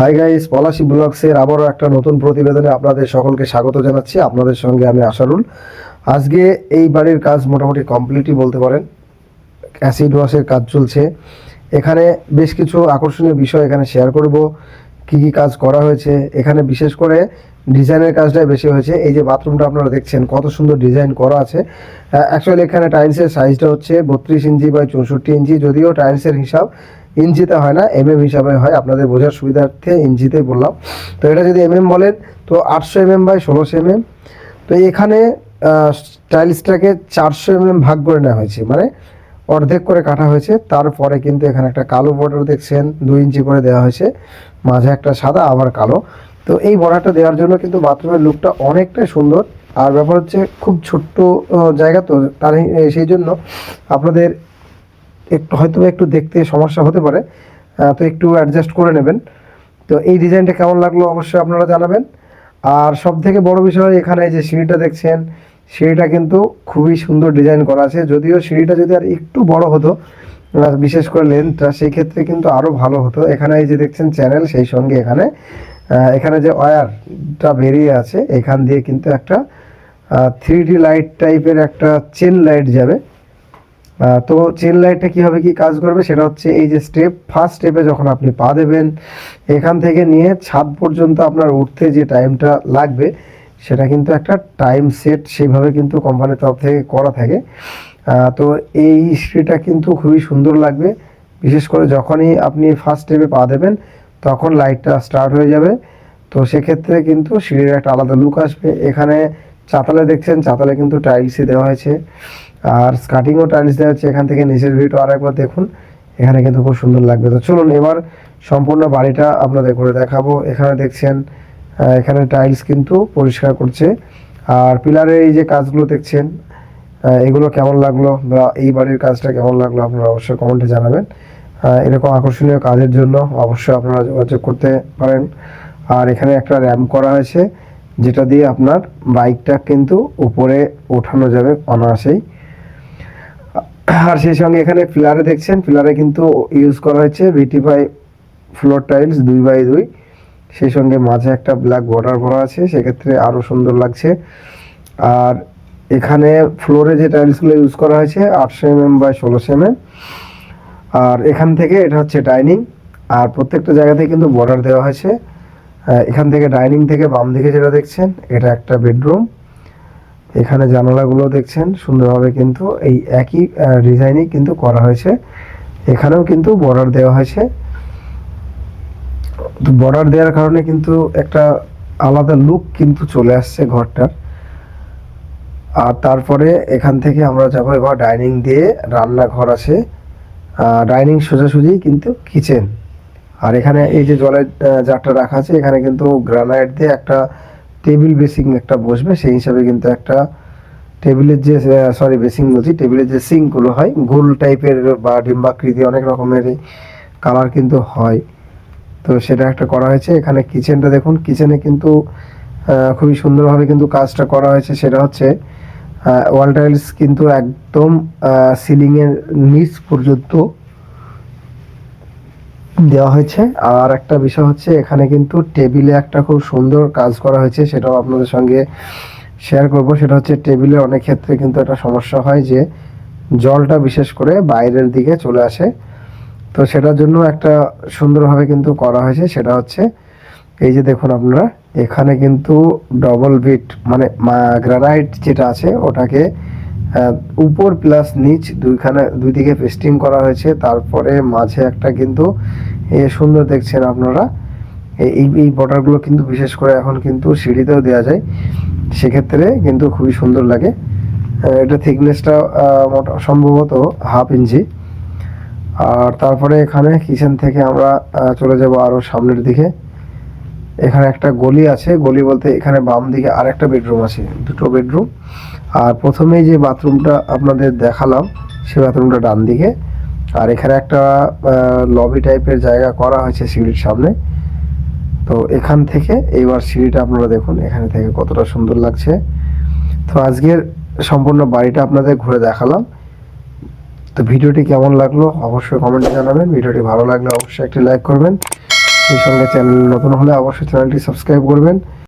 Hi guys Palashi ব্লগসের আবারও একটা নতুন প্রতিবেদনে আপনাদের সকলকে স্বাগত জানাচ্ছি। আপনাদের সঙ্গে আমি আশারুল। আজকে এই বাড়ির কাজ মোটামুটি কমপ্লিটই বলতে পারেন অ্যাসিড ওয়াশের কাজ চলছে। এখানে বেশ কিছু আকর্ষণীয় বিষয় এখানে শেয়ার করব, কি কি কাজ করা হয়েছে। এখানে বিশেষ করে ডিজাইনের কাজটাই বেশি হয়েছে। এই যে বাথরুমটা আপনারা দেখছেন, কত সুন্দর ডিজাইন করা আছে। অ্যাকচুয়ালি এখানে টাইলসের সাইজটা হচ্ছে বত্রিশ ইঞ্চি বাই চৌষট্টি ইঞ্চি, যদিও টাইলসের হিসাব ইঞ্চিতে হয় না এম হিসাবে হয়। আপনাদের বোঝার সুবিধার্থে ইঞ্চিতেই বললাম। তো এটা যদি এম বলেন, তো আটশো এম বাই ষোলোশো এম তো এখানে টাইলসটাকে চারশো এম ভাগ করে নেওয়া হয়েছে। মানে অর্ধেক করে কাটা হয়েছে। তারপরে কিন্তু এখানে একটা কালো বর্ডার দেখছেন, দুই ইঞ্চি করে দেওয়া হয়েছে। মাঝে একটা সাদা, আবার কালো। তো এই বর্ডারটা দেওয়ার জন্য কিন্তু বাথরুমের লুকটা অনেকটাই সুন্দর। আর ব্যাপার হচ্ছে, খুব ছোট্ট জায়গা তো, তার সেই জন্য আপনাদের একটু হয়তো একটু দেখতে সমস্যা হতে পারে তো একটু অ্যাডজাস্ট করে নেবেন। তো এই ডিজাইনটা কেমন লাগল অবশ্যই আপনারা জানাবেন। আর সব থেকে বড় বিষয় এখানে যে সিঁড়িটা দেখছেন, সিঁড়িটা কিন্তু খুবই সুন্দর ডিজাইন করা আছে। যদিও সিঁড়িটা যদি আর একটু বড় হতো বিশেষ করে লেন্থটা সেই ক্ষেত্রে কিন্তু আরও ভালো হতো। এখানে এই যে দেখছেন চ্যানেল সেই সঙ্গে এখানে এখানে যে ওয়্যারটা বেরিয়ে আছে, এখান দিয়ে কিন্তু একটা থ্রি লাইট টাইপের একটা চেন লাইট যাবে। তো চেন লাইটটা কীভাবে কি কাজ করবে সেটা হচ্ছে এই যে স্টেপ ফার্স্ট স্টেপে যখন আপনি পা দেবেন, এখান থেকে নিয়ে ছাদ পর্যন্ত আপনার উঠতে যে টাইমটা লাগবে, সেটা কিন্তু একটা টাইম সেট সেইভাবে কিন্তু কোম্পানির তরফ থেকে করা থাকে। তো এই সিঁড়িটা কিন্তু খুবই সুন্দর লাগবে। বিশেষ করে যখনই আপনি ফার্স্ট স্টেপে পা দেবেন, তখন লাইটটা স্টার্ট হয়ে যাবে। তো সেক্ষেত্রে কিন্তু সিঁড়ির একটা আলাদা লুক আসবে। এখানে চাতালে দেখছেন, চাতালে কিন্তু টাইলসই দেওয়া হয়েছে। আর স্কাটিংও টাইলস দেওয়া হচ্ছে, এখান থেকে নিচের ভিউটা আর একবার দেখুন, এখানে কিন্তু খুব সুন্দর লাগবে। তো চলুন, এবার সম্পূর্ণ বাড়িটা আপনাদের করে দেখাবো। এখানে দেখছেন এখানে টাইলস কিন্তু পরিষ্কার করছে। আর পিলারের এই যে কাজগুলো দেখছেন এগুলো কেমন লাগল বা এই বাড়ির কাজটা কেমন লাগল আপনারা অবশ্যই কমেন্টে জানাবেন। এরকম আকর্ষণীয় কাজের জন্য অবশ্যই আপনারা যোগাযোগ করতে পারেন। আর এখানে একটা র্যাম্প করা হয়েছে। যেটা দিয়ে আপনার বাইকটা কিন্তু উপরে ওঠানো যাবে অনায়াসেই। আর সেই সঙ্গে এখানে পিলারে দেখছেন পিলারে কিন্তু ইউজ করা হয়েছে ভিটি বাই ফ্লোর টাইলস দুই বাই দুই। সেই সঙ্গে মাঝে একটা ব্ল্যাক বর্ডার করা আছে, সেক্ষেত্রে আরও সুন্দর লাগছে। আর এখানে ফ্লোরে যে টাইলসগুলো ইউজ করা হয়েছে আটশো এমএম বাই ষোলোশো এমএম আর এখান থেকে এটা হচ্ছে ডাইনিং আর প্রত্যেকটা জায়গাতে কিন্তু বর্ডার দেওয়া হয়েছে। এখান থেকে ডাইনিং থেকে বাম দিকে যেটা দেখছেন, এটা একটা বেডরুম। এখানে জানালাগুলো দেখছেন, সুন্দরভাবে কিন্তু এই একই ডিজাইনই কিন্তু করা হয়েছে। এখানেও কিন্তু বর্ডার দেওয়া হয়েছে। তো বর্ডার দেওয়ার কারণে কিন্তু একটা আলাদা লুক কিন্তু চলে আসছে ঘরটার। আর তারপরে এখান থেকে আমরা যাব এবার ডাইনিং দিয়ে, রান্নাঘর আছে। ডাইনিং সোজাসুজি কিন্তু কিচেন। আর এখানে এই যে জলের জারটা রাখা আছে, এখানে কিন্তু গ্রানাইট দিয়ে একটা টেবিল বেসিং একটা বসবে, সেই হিসাবে কিন্তু একটা টেবিলের যে সরি বেসিং বলছি টেবিলের যে সিঙ্কগুলো হয়, গোল টাইপের বা ডিম্বাকৃতি অনেক রকমের কালার কিন্তু হয়। তো সেটা একটা করা হয়েছে, এখানে কিচেনটা দেখুন কিচেনে কিন্তু খুবই সুন্দরভাবে কিন্তু কাজটা করা হয়েছে, সেটা হচ্ছে ওয়াল টাইলস কিন্তু একদম সিলিংয়ের নিচ পর্যন্ত দেওয়া হয়েছে। আর একটা বিষয় হচ্ছে, এখানে কিন্তু টেবিলে একটা খুব সুন্দর কাজ করা হয়েছে, সেটাও আপনাদের সঙ্গে শেয়ার করব। সেটা হচ্ছে, টেবিলে অনেক ক্ষেত্রে কিন্তু একটা সমস্যা হয় যে, জলটা বিশেষ করে বাইরের দিকে চলে আসে। তো সেটার জন্য একটা সুন্দরভাবে কিন্তু করা হয়েছে। সেটা হচ্ছে, এই যে দেখুন আপনারা, এখানে কিন্তু ডবল বিট মানে গ্রানাইট যেটা আছে, ওটাকে উপর প্লাস নিচ দুইখানে, দুই দিকে পেস্টিং করা হয়েছে। তারপরে মাঝে একটা কিন্তু এ সুন্দর দেখছেন আপনারা। এই- এই এই বর্ডারগুলো কিন্তু বিশেষ করে এখন কিন্তু সিঁড়িতেও দেওয়া যায়। সেক্ষেত্রে কিন্তু খুবই সুন্দর লাগে। এটা থিকনেসটা সম্ভবত হাফ ইঞ্চি। আর তারপরে এখানে কিচেন থেকে আমরা চলে যাব আরও সামনের দিকে। এখানে একটা গলি আছে। গলি বলতে এখানে বাম দিকে আরেকটা বেডরুম আছে, দুটো বেডরুম। আর প্রথমেই যে বাথরুমটা আপনাদের দেখালাম, সে বাথরুমটা ডান দিকে। আর এখানে একটা লবি টাইপের জায়গা করা হয়েছে সিঁড়ির সামনে। তো এখান থেকে এইবার সিঁড়িটা আপনারা দেখুন, এখানে থেকে কতটা সুন্দর লাগছে। তো আজকের সম্পূর্ণ বাড়িটা আপনাদের ঘুরে দেখালাম। তো ভিডিওটি কেমন লাগল অবশ্যই কমেন্টে জানাবেন। ভিডিওটি ভালো লাগলে অবশ্যই একটি লাইক করবেন। সেই সঙ্গে চ্যানেল নতুন হলে অবশ্যই চ্যানেলটি সাবস্ক্রাইব করবেন।